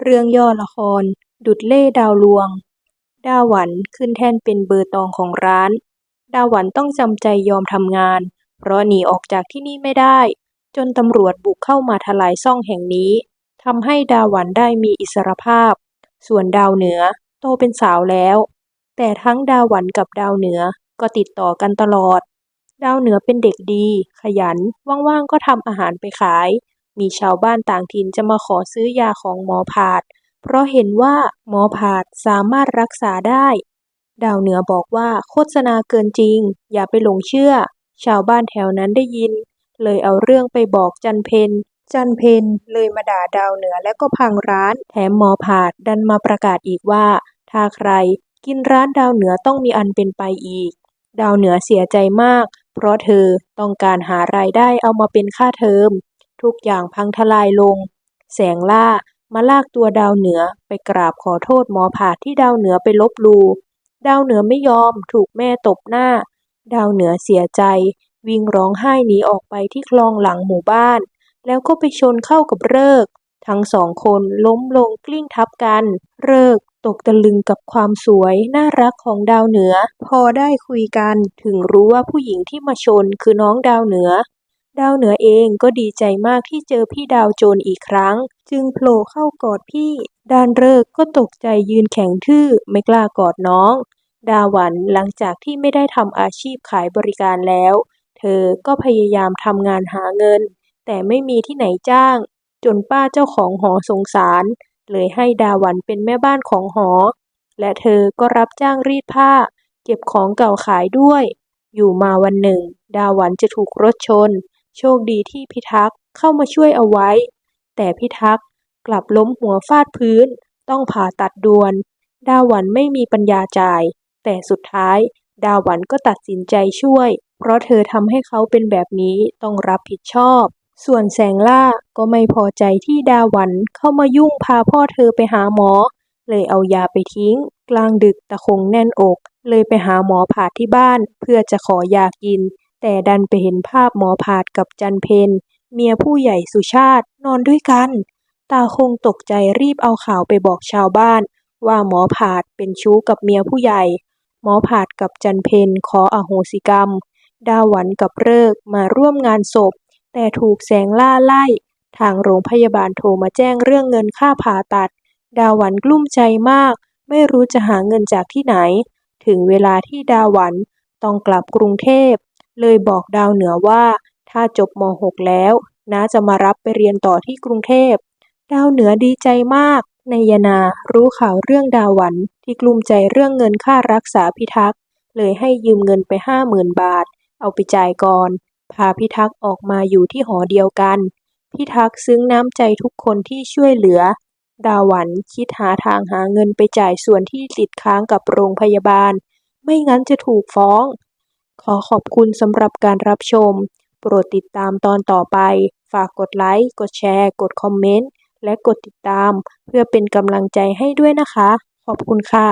เรื่องย่อละคร ดุจเล่ดาวลวงดาหวันขึ้นแท่นเป็นเบอร์ตองของร้านดาหวันต้องจำใจยอมทำงาน เพราะหนีออกจากที่นี่ไม่ได้ จนตำรวจบุกเข้ามาทลายซ่องแห่งนี้ทำให้ดาหวันได้มีอิสรภาพ ส่วนดาวเหนือโตเป็นสาวแล้ว แต่ทั้งดาหวันกับดาวเหนือก็ติดต่อกันตลอด ดาวเหนือเป็นเด็กดี ขยัน ว่างๆ ก็ทำอาหารไปขาย มีชาวบ้านต่างถิ่นจะมาขอซื้อยาของหมอผาด เพราะเห็นว่าหมอผาดสามารถรักษาได้ ดาวเหนือบอกว่าโฆษณาเกินจริง อย่าไปหลงเชื่อ ชาวบ้านแถวนั้นได้ยิน เลยเอาเรื่องไปบอกจันเพนจันเพนเลยมาด่าดาวเหนือและก็พังร้าน แถมหมอผาดดันมาประกาศอีกว่า ถ้าใครกินร้านดาวเหนือต้องมีอันเป็นไปอีก ดาวเหนือเสียใจมาก เพราะเธอต้องการหารายได้เอามาเป็นค่าเทอม ทุกอย่างพังทลายลง แสงล่ามาลากตัวดาวเหนือไปกราบขอโทษหมอผาที่ดาวเหนือไปลบลูดาวเหนือไม่ยอมถูกแม่ตบหน้า ดาวเหนือเสียใจ วิ่งร้องไห้หนีออกไปที่คลองหลังหมู่บ้าน แล้วก็ไปชนเข้ากับเริก ทั้งสองคนล้มลงกลิ้งทับกัน เริกตกตะลึงกับความสวยน่ารักของดาวเหนือ พอได้คุยกันถึงรู้ว่าผู้หญิงที่มาชนคือน้องดาวเหนือ ดาวเหนือเองก็ดีใจมากที่เจอพี่ดาวโจรอีกครั้ง จึงโผล่เข้ากอดพี่ ดานเริกก็ตกใจยืนแข็งทื่อไม่กล้ากอดน้อง ดาหวันหลังจากที่ไม่ได้ทำอาชีพขายบริการแล้ว เธอก็พยายามทำงานหาเงิน แต่ไม่มีที่ไหนจ้าง จนป้าเจ้าของหอสงสาร เลยให้ดาหวันเป็นแม่บ้านของหอ และเธอก็รับจ้างรีดผ้า เก็บของเก่าขายด้วย อยู่มาวันหนึ่ง ดาหวันจะถูกรถชน โชคดีที่พิทักษ์เข้ามาช่วยเอาไว้ แต่พิทักษ์กลับล้มหัวฟาดพื้น ต้องผ่าตัดด่วน ดาวันไม่มีปัญญาจ่าย แต่สุดท้าย ดาวันก็ตัดสินใจช่วย เพราะเธอทำให้เขาเป็นแบบนี้ต้องรับผิดชอบ ส่วนแสงล่าก็ไม่พอใจที่ดาวันเข้ามายุ่งพาพ่อเธอไปหาหมอ เลยเอายาไปทิ้ง กลางดึกตะคงแน่นอก เลยไปหาหมอผ่าที่บ้านเพื่อจะขอยากิน แต่ดันไปเห็นภาพหมอผาดกับจันเพนเมียผู้ใหญ่สุชาตินอนด้วยกัน ตาคงตกใจรีบเอาข่าวไปบอกชาวบ้าน ว่าหมอผาดเป็นชู้กับเมียผู้ใหญ่ หมอผาดกับจันเพนขออโหสิกรรม ดาหวันกับเริกมาร่วมงานศพ แต่ถูกแสงล่าไล่ ทางโรงพยาบาลโทรมาแจ้งเรื่องเงินค่าผ่าตัด ดาหวันกลุ้มใจมาก ไม่รู้จะหาเงินจากที่ไหน ถึงเวลาที่ดาหวันต้องกลับกรุงเทพ เลยบอกดาวเหนือว่า ถ้าจบม .6 แล้วน้าจะมารับไปเรียนต่อที่กรุงเทพ ดาวเหนือดีใจมากนายนารู้ข่าวเรื่องดาวันที่กลุ้มใจเรื่องเงินค่ารักษาพิทักษ์เลยให้ยืมเงินไปห้าหมื่นบาท เอาไปจ่ายก่อน พาพิทักษ์ออกมาอยู่ที่หอเดียวกัน พิทักษ์ซึ้งน้ำใจทุกคนที่ช่วยเหลือ ดาวันคิดหาทางหาเงินไปจ่ายส่วนที่ติดค้างกับโรงพยาบาล ไม่งั้นจะถูกฟ้อง ขอขอบคุณสำหรับการรับชม โปรดติดตามตอนต่อไป ฝากกดไลค์ กดแชร์ กดคอมเมนต์ และกดติดตาม เพื่อเป็นกำลังใจให้ด้วยนะคะ ขอบคุณค่ะ